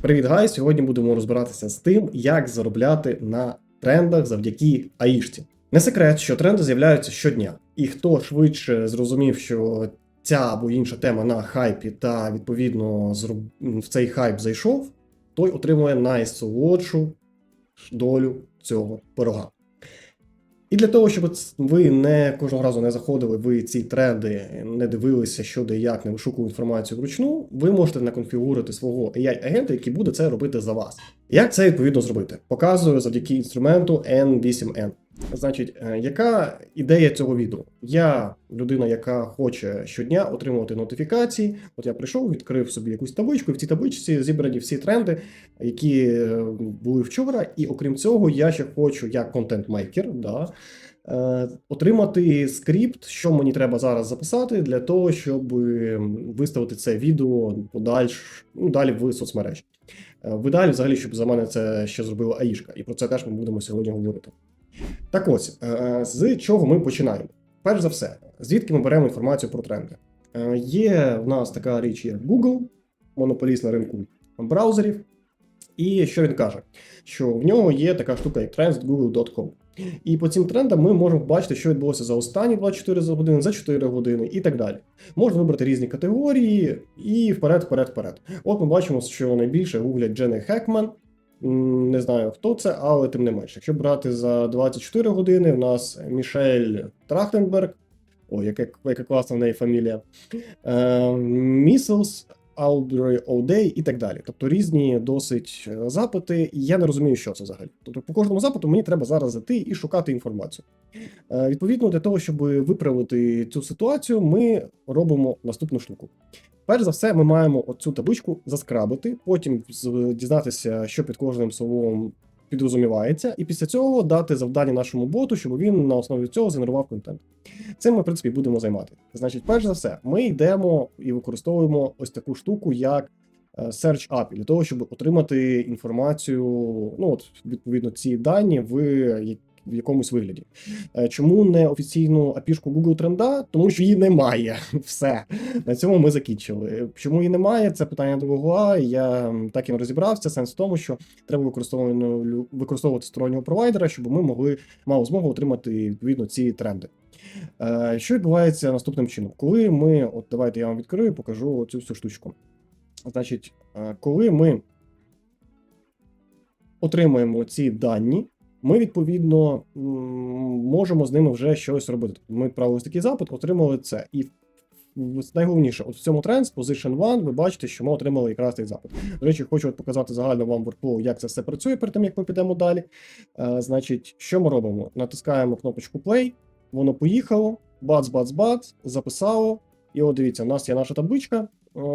Привіт, гай! Сьогодні будемо розбиратися з тим, як заробляти на трендах завдяки аїшці. Не секрет, що тренди з'являються щодня, і хто швидше зрозумів, що ця або інша тема на хайпі, та відповідно в цей хайп зайшов, той отримує найсолодшу долю цього пирога. І для того, щоб ви не кожного разу не заходили в ці тренди, не дивилися, що де як, не вишукували інформацію вручну, ви можете наконфігурити свого AI-агента, який буде це робити за вас. Як це відповідно зробити? Показую завдяки інструменту N8N. Значить, е, яка ідея цього відео? Я людина, яка хоче щодня отримувати нотифікації. От я прийшов, відкрив собі якусь табличку, і в цій табличці зібрані всі тренди, які е, були вчора. І окрім цього, я ще хочу, як контент-мейкер, да, е, отримати скрипт, що мені треба зараз записати для того, щоб виставити це відео подальш, ну, далі в соцмережі. Е, В взагалі, щоб за мене це ще зробила Аїшка, і про це теж ми будемо сьогодні говорити. Так ось, е, з чого ми починаємо? Перш за все, звідки ми беремо інформацію про тренди? Е, Є в нас така річ, як Google, монополіст на ринку браузерів. І що він каже? Що в нього є така штука, як trends.google.com. І по цим трендам ми можемо бачити, що відбулося за останні 24 години, за 4 години і так далі. Можна вибрати різні категорії і вперед, вперед, вперед. От ми бачимо, що найбільше гуглять Дженни Хекман. Не знаю хто це, але тим не менше. Якщо брати за 24 години, в нас Мішель Трахтенберг. Ой, яка, яка класна в неї фамілія. Е, Міселс, Audrey O'Day і так далі. Тобто різні досить е, запити, і я не розумію, що це взагалі. Тобто, по кожному запиту мені треба зараз зайти і шукати інформацію. Е, Відповідно, для того, щоб виправити цю ситуацію, ми робимо наступну штуку. Перш за все, ми маємо оцю табличку заскрабити, потім дізнатися, що під кожним словом підрозумівається, і після цього дати завдання нашому боту, щоб він на основі цього згенерував контент. Цим ми, в принципі, будемо займати. Значить, перш за все, ми йдемо і використовуємо ось таку штуку, як е, Search API, для того, щоб отримати інформацію, ну от відповідно ці дані в в якомусь вигляді. Е, Чому не офіційну апішку Google Тренда? Тому що її немає. Все. На цьому ми закінчили. Чому її немає? Це питання до Google. Я так і не розібрався. Сенс в тому, що треба використовувати, стороннього провайдера, щоб ми могли мали змогу отримати відповідно ці тренди. Е, Що відбувається наступним чином? Коли ми, от давайте я вам відкрию, покажу цю всю штучку. Значить, е, коли ми отримуємо ці дані, ми відповідно можемо з ними вже щось робити. Тобто Ми відправили такий запит, отримали це. І найголовніше, от в цьому Trends, Position One, ви бачите, що ми отримали якраз цей запит. До речі, хочу от показати загально вам workflow, як це все працює перед тим, як ми підемо далі. Е, значить, що ми робимо? Натискаємо кнопочку Play, воно поїхало, бац, бац, бац, записало. І от дивіться, у нас є наша табличка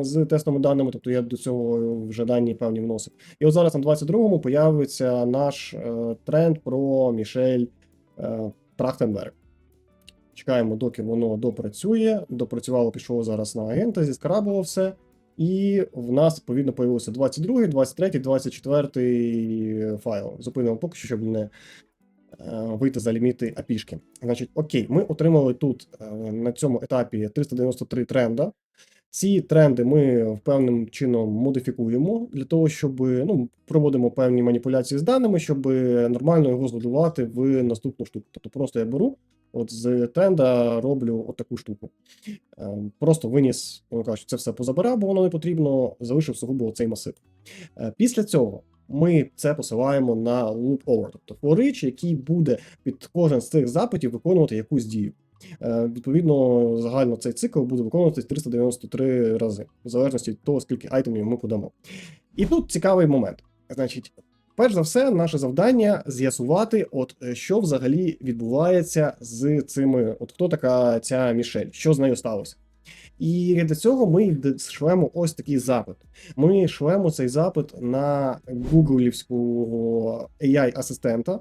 з тестовими даними, тобто я до цього вже дані певні вносив. І от зараз на 22-му появиться наш е, тренд про Мішель е, Трахтенберг. Чекаємо, доки воно допрацює. Допрацювало, пішло зараз на агента, зіскрабило все. І в нас, відповідно, появився 22, 23, 24 файл. Зупинимо поки що, щоб не е, вийти за ліміти апішки. Значить, окей, ми отримали тут е, на цьому етапі 393 тренда. Ці тренди ми певним чином модифікуємо для того, щоб ну, проводимо певні маніпуляції з даними, щоб нормально його згодувати в наступну штуку. Тобто просто я беру, от з тренда роблю от таку штуку. Е, Просто виніс, воно це все позабирав, бо воно не потрібно, залишив сугубо цей масив. Е, Після цього ми це посилаємо на loop over, тобто форич, який буде під кожен з цих запитів виконувати якусь дію. Е, Відповідно, загально цей цикл буде виконуватись 393 рази, в залежності від того, скільки айтемів ми подамо. І тут цікавий момент. Значить, перш за все, наше завдання з'ясувати, от е, що взагалі відбувається з цими, от хто така ця Мішель, що з нею сталося. І для цього ми шлемо ось такий запит. Ми шлемо цей запит на гуглівського AI-асистента.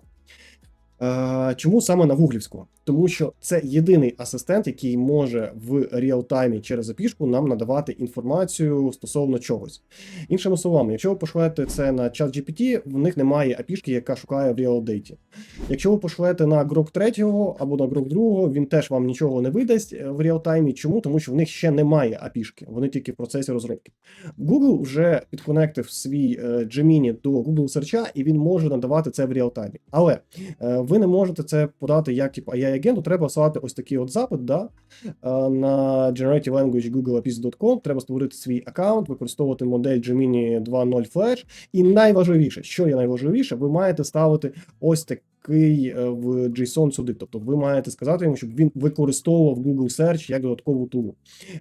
Е, Чому саме на гуглівську? Тому що це єдиний асистент, який може в реалтаймі через API нам надавати інформацію стосовно чогось. Іншими словами, якщо ви пошлете це на чат GPT, в них немає API, яка шукає в реалдейті. Якщо ви пошлете на Grok 3 або на Grok 2, він теж вам нічого не видасть е, в реалтаймі. Чому? Тому що в них ще немає API, вони тільки в процесі розробки. Google вже підконектив свій е, Gemini до Google Search, і він може надавати це в реалтаймі. Але ви не можете це подати як типу AI-агенту, треба слати ось такий от запит да, е, на Generative Language googleapis.com, треба створити свій аккаунт, використовувати модель Gemini 2.0 Flash. І найважливіше, що є найважливіше, ви маєте ставити ось такий е, в JSON сюди. Тобто ви маєте сказати йому, щоб він використовував Google Search як додаткову тулу.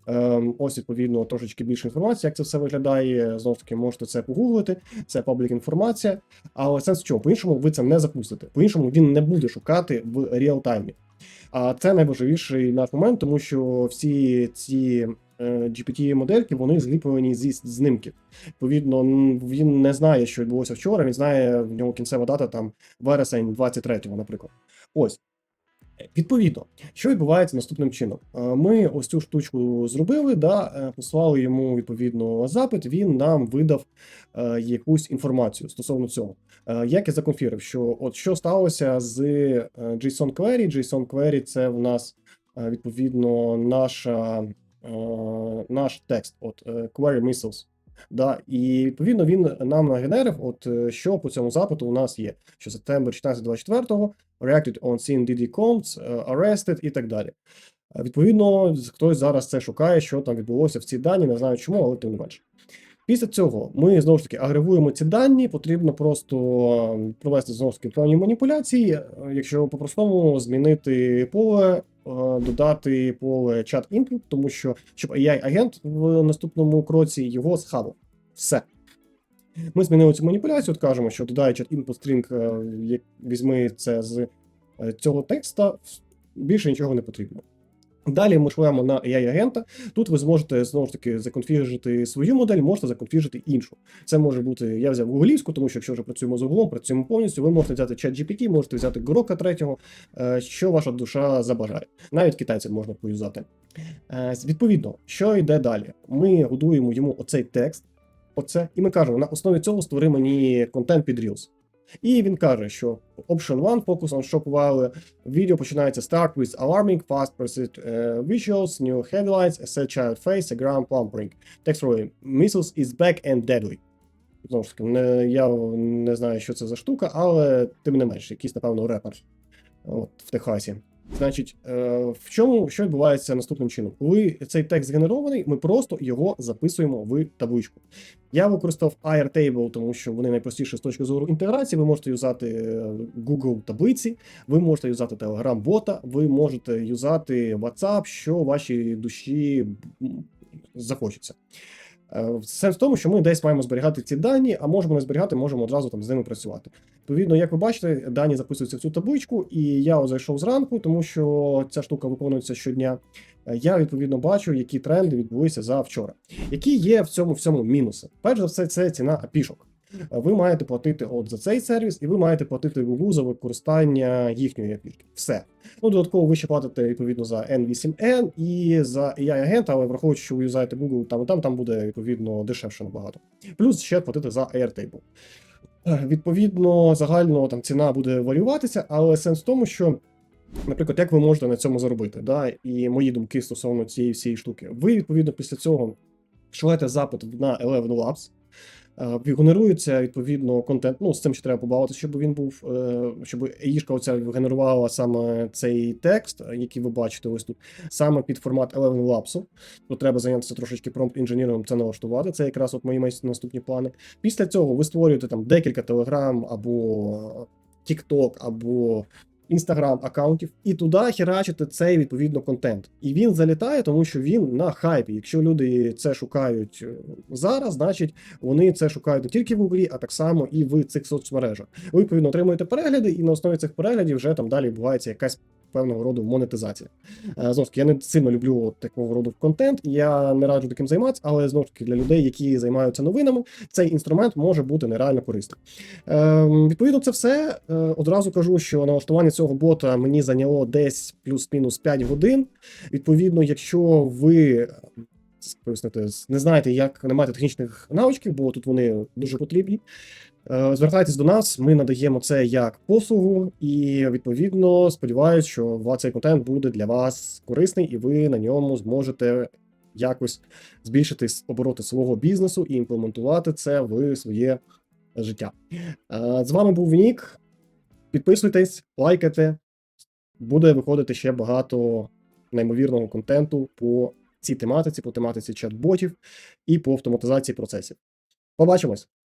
Ем, ось відповідно трошечки більше інформації, як це все виглядає. Знову таки, можете це погуглити. Це паблік інформація. Але сенс в чому? По-іншому ви це не запустите. По-іншому він не буде шукати в реалтаймі. А це найважливіший наш момент, тому що всі ці GPT-модельки вони зліплені зі знимків. Відповідно, він не знає, що відбулося вчора. Він знає в нього кінцева дата там вересень 23-го, наприклад. Ось. Відповідно, що відбувається наступним чином? Е, Ми ось цю штучку зробили, да, е, послали йому відповідно запит. Він нам видав е, якусь інформацію стосовно цього. Е, Як я законфірив, що от що сталося з е, JSON Query? JSON Query це в нас е, відповідно наша, е, наш текст, от е, Query Missiles. Да, і відповідно він нам нагенерив, от е, що по цьому запиту у нас є, що September 14-24, reacted on scene DD е, arrested і так далі. Е, Відповідно, хтось зараз це шукає, що там відбулося в ці дані, не знаю чому, але тим не менше. Після цього ми знову ж таки агрегуємо ці дані. Потрібно просто е, провести знову ж таки певні маніпуляції. Е, Якщо по-простому змінити поле, е, додати поле чат input, тому що щоб AI-агент в наступному кроці його схавав. Все. Ми змінили цю маніпуляцію, от кажемо, що додай чат input string, е, візьми це з е, цього текста, більше нічого не потрібно. Далі ми шлемо на AI-агента. Тут ви зможете знову ж таки законфіжити свою модель, можете законфіжити іншу. Це може бути, я взяв гуглівську, тому що якщо вже працюємо з углом, працюємо повністю, ви можете взяти чат GPT, можете взяти Грока третього, е, що ваша душа забажає. Навіть китайців можна поюзати. Е, Відповідно, що йде далі? Ми годуємо йому оцей текст, оце, і ми кажемо, на основі цього створи мені контент під Reels. І він каже, що Option 1 focus on shop value. Відео починається start with alarming fast pursuit uh, visuals, new headlines, a sad child face, a ground plumbering. Text really missiles is back and deadly. Знову ж таки, не, я не знаю, що це за штука, але тим не менш, якийсь, напевно, репер от, в Техасі. Значить, е, в чому що відбувається наступним чином? Коли цей текст згенерований, ми просто його записуємо в табличку. Я використав Airtable, тому що вони найпростіші з точки зору інтеграції. Ви можете юзати е, Google таблиці, ви можете юзати Telegram бота, ви можете юзати WhatsApp, що вашій душі захочеться. Е, Сенс в тому, що ми десь маємо зберігати ці дані, а можемо не зберігати, можемо одразу там з ними працювати. Відповідно, як ви бачите, дані записуються в цю табличку, і я зайшов зранку, тому що ця штука виконується щодня. Е, Я відповідно бачу, які тренди відбулися за вчора. Які є в цьому всьому мінуси? Перш за все, це ціна апішок. Ви маєте платити от за цей сервіс, і ви маєте платити Google за використання їхньої апішки. Все. Ну, додатково ви ще платите відповідно за N8N і за AI-агента, але враховуючи, що ви юзаєте Google там і там, там буде відповідно дешевше набагато. Плюс ще платити за Airtable. Відповідно, загально там ціна буде варіюватися, але сенс в тому, що. Наприклад, як ви можете на цьому заробити, да? і мої думки стосовно цієї всієї штуки. Ви, відповідно, після цього шлете запит на Eleven Labs, генерується відповідно контент. Ну, з цим ще треба побавитися, щоб він був, е, щоб AIшка оця генерувала саме цей текст, е, який ви бачите ось тут, саме під формат Eleven Labs. То треба зайнятися трошечки промпт інженіром, це налаштувати. Це якраз от мої наступні плани. Після цього ви створюєте там декілька Telegram або TikTok, або Інстаграм аккаунтів, і туди херачити цей відповідно контент. І він залітає, тому що він на хайпі. Якщо люди це шукають е, зараз, значить вони це шукають не тільки в Google, а так само і в цих соцмережах. Ви відповідно отримуєте перегляди, і на основі цих переглядів вже там далі відбувається якась певного роду монетизація. Е, Знову ж таки, я не сильно люблю такого роду контент, і я не раджу таким займатися, але знову ж таки для людей, які займаються новинами, цей інструмент може бути нереально корисним. Е, відповідно, це все. Е, одразу кажу, що налаштування цього бота мені зайняло десь плюс-мінус 5 годин. Відповідно, якщо ви е, пояснити, не знаєте, як не маєте технічних навичків, бо тут вони дуже потрібні. Е, Звертайтесь до нас, ми надаємо це як послугу, і відповідно сподіваюся, що цей контент буде для вас корисний, і ви на ньому зможете якось збільшити обороти свого бізнесу і імплементувати це в своє життя. Е, З вами був Нік. Підписуйтесь, лайкайте. Буде виходити ще багато неймовірного контенту по цій тематиці, по тематиці чат-ботів і по автоматизації процесів. Побачимось!